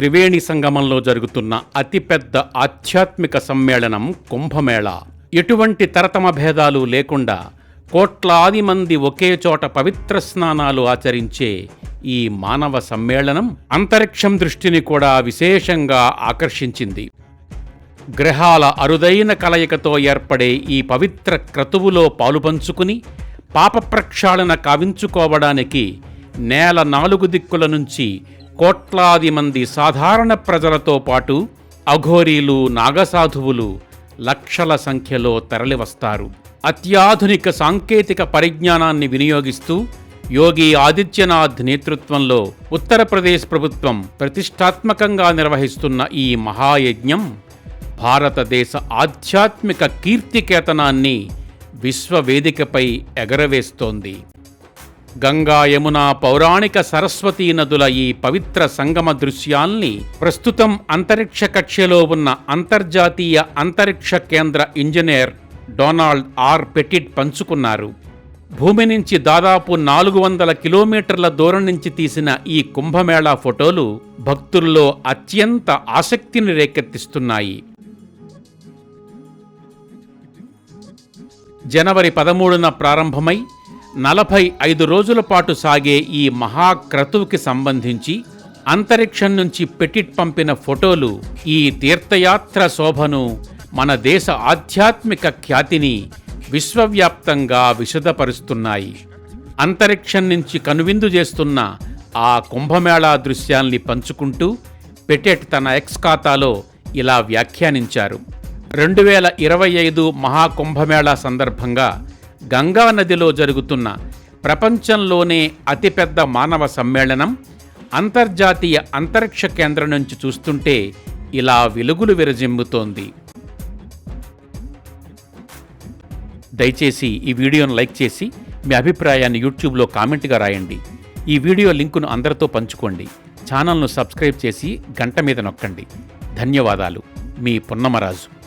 త్రివేణి సంగమంలో జరుగుతున్న అతిపెద్ద ఆధ్యాత్మిక సమ్మేళనం కుంభమేళ. ఎటువంటి తరతమ భేదాలు లేకుండా కోట్లాది మంది ఒకే చోట పవిత్ర స్నానాలు ఆచరించే ఈ మానవ సమ్మేళనం అంతరిక్షం దృష్టిని కూడా విశేషంగా ఆకర్షించింది. గ్రహాల అరుదైన కలయికతో ఏర్పడే ఈ పవిత్ర క్రతువులో పాలుపంచుకుని పాప ప్రక్షాళన కావించుకోవడానికి నేల నాలుగు దిక్కుల నుంచి కోట్లాది మంది సాధారణ ప్రజలతో పాటు అఘోరీలు నాగసాధువులు లక్షల సంఖ్యలో తరలివస్తారు. అత్యాధునిక సాంకేతిక పరిజ్ఞానాన్ని వినియోగిస్తూ యోగి ఆదిత్యనాథ్ నేతృత్వంలో ఉత్తరప్రదేశ్ ప్రభుత్వం ప్రతిష్టాత్మకంగా నిర్వహిస్తున్న ఈ మహాయజ్ఞం భారతదేశ ఆధ్యాత్మిక కీర్తికేతనాన్ని విశ్వవేదికపై ఎగరవేస్తోంది. గంగా యమున పౌరాణిక సరస్వతీ నదుల ఈ పవిత్ర సంగమ దృశ్యాల్ని ప్రస్తుతం అంతరిక్ష కక్ష్యలో ఉన్న అంతర్జాతీయ అంతరిక్ష కేంద్ర ఇంజనీర్ డొనాల్డ్ ఆర్ పెటిట్ పంచుకున్నారు. భూమి నుంచి దాదాపు నాలుగు వందల కిలోమీటర్ల దూరం నుంచి తీసిన ఈ కుంభమేళా ఫోటోలు భక్తుల్లో అత్యంత ఆసక్తిని రేకెత్తిస్తున్నాయి. జనవరి పదమూడున ప్రారంభమై నలభై ఐదు రోజుల పాటు సాగే ఈ మహాక్రతువుకి సంబంధించి అంతరిక్షం నుంచి పెటిట్ పంపిన ఫోటోలు ఈ తీర్థయాత్ర శోభను మన దేశ ఆధ్యాత్మిక ఖ్యాతిని విశ్వవ్యాప్తంగా విశదపరుస్తున్నాయి. అంతరిక్షం నుంచి కనువిందు చేస్తున్న ఆ కుంభమేళా దృశ్యాల్ని పంచుకుంటూ పెటెట్ తన ఎక్స్ ఖాతాలో ఇలా వ్యాఖ్యానించారు. రెండు వేల ఇరవై ఐదు మహాకుంభమేళా సందర్భంగా గంగా నదిలో జరుగుతున్న ప్రపంచంలోనే అతిపెద్ద మానవ సమ్మేళనం అంతర్జాతీయ అంతరిక్ష కేంద్రం నుంచి చూస్తుంటే ఇలా వెలుగులు విరజిమ్ముతోంది. దయచేసి ఈ వీడియోను లైక్ చేసి మీ అభిప్రాయాన్ని యూట్యూబ్లో కామెంట్గా రాయండి. ఈ వీడియో లింకును అందరితో పంచుకోండి. ఛానల్ను సబ్స్క్రైబ్ చేసి గంట మీద నొక్కండి. ధన్యవాదాలు. మీ పున్నమరాజు.